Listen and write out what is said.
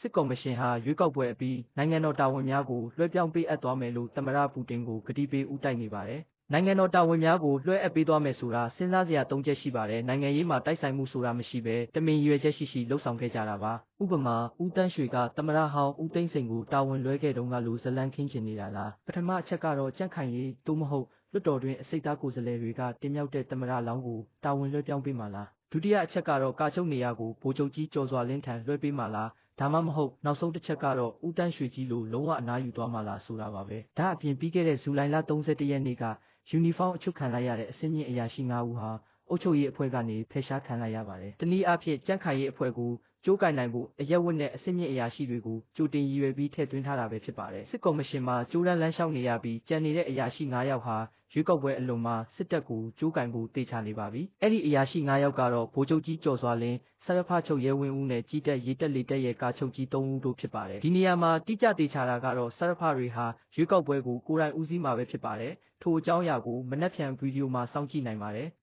စစ်ကော်မရှင်ဟာရွေးကောက်ပွဲအပြီးနိုင်ငံတော်တာဝန်များကိုလွှဲပြောင်းပေးအပ်သွားမယ်လို့သမ္မတပူတင်ကိုကတိပေးဦးတိုက်နေပါတယ်။နိုင်ငံတော်တာဝန်များကိုလွှဲအပ်ပေးသွားမယ်ဆိုတာစဉ်းစားစရာသုံးချက်ရှိပါတယ်။နိုင်ငံရေးမှာတိုက်ဆိုင်မှုဆိုတာမရှိဘဲတမင်ရည်ရွယ်ချက်ရှိရှိလှုပ်ဆောင်ခဲ့ကြတာပါ။ဥပမာဦးတန်းရွှေကသမ္မတဟောင်းဦးသိန်းစိန်ကိုတာဝန်လွှဲခဲ့တုန်းကလိုဇလန်းခင်းချင်နေတာလား။ပထမအချက်ကတော့ကြန့်ခိုင်ရေးသို့မဟုတ်လွှတ်တော်တွင်အစိတ်သားကိုယ်စားလှယ်တွေကတင်မြှောက်တဲ့သမ္မတလောင်းကိုတာဝန်လွှဲပြောင်းပေးမှာလား။ဒုတိယအချက်ကတော့ကာချုပ်နေရာကိုဗိုလ်ချုပ်ကြီးကျော်စွာလင်းထံလွှဲပေးမှာလား။ ဒါမှမဟုတ်နောက်ဆုံးတစ်ချက်ကတော့ဦးတန်းရွှေကြီးလိုလုံးဝအနားယူသွားမှာလားဆိုတာပါပဲ။ဒါအပြင်ပြီးခဲ့တဲ့ဇူလိုင်လ31ရက်နေ့ကယူနီဖောင်းအချုပ်ခံလိုက်ရတဲ့အစင်းမြင့်အရာရှိ9ဦးဟာ အုပ်ချုပ်ရေးအဖွဲ့ကနေဖယ်ရှားခံလိုက်ရပါတယ်။တနည်းအားဖြင့်ကြန့်ခိုင်ရေးအဖွဲ့ကိုကြိုးကင်နိုင်ဖို့အရက်ဝတ်နဲ့အစင်းမြင့်အရာရှိတွေကိုကြိုတင်ရည်ရွယ်ပြီးထည့်သွင်းထားတာပဲဖြစ်ပါတယ်။စစ်ကော်မရှင်မှာကြိုးရမ်းလမ်းလျှောက်နေရပြီးကြံနေတဲ့အရာရှိ9ယောက်ဟာရွေးကောက်ပွဲအလွန်မှာစစ်တပ်ကိုကြိုးကင်ဖို့တေချာနေပါပြီ။အဲ့ဒီအရာရှိ9ယောက်ကတော့ဗိုလ်ချုပ်ကြီးကျော်စွာလင်းဆရဖချုပ်ရဲဝင်းဦးနဲ့ကြီးတက်ရေးတက်လေတက်ရဲ့ကာချုပ်ကြီး3ဦးတို့ဖြစ်ပါတယ်။ဒီနေရာမှာတိကျတေချာတာကတော့ဆရဖတွေဟာရွေးကောက်ပွဲကိုကိုယ်တိုင်ဦးစီးမှာပဲဖြစ်ပါတယ်။ထိုအကြောင်းအရာကိုမနက်ဖြန်ဗီဒီယိုမှာစောင့်ကြည့်နိုင်ပါတယ်။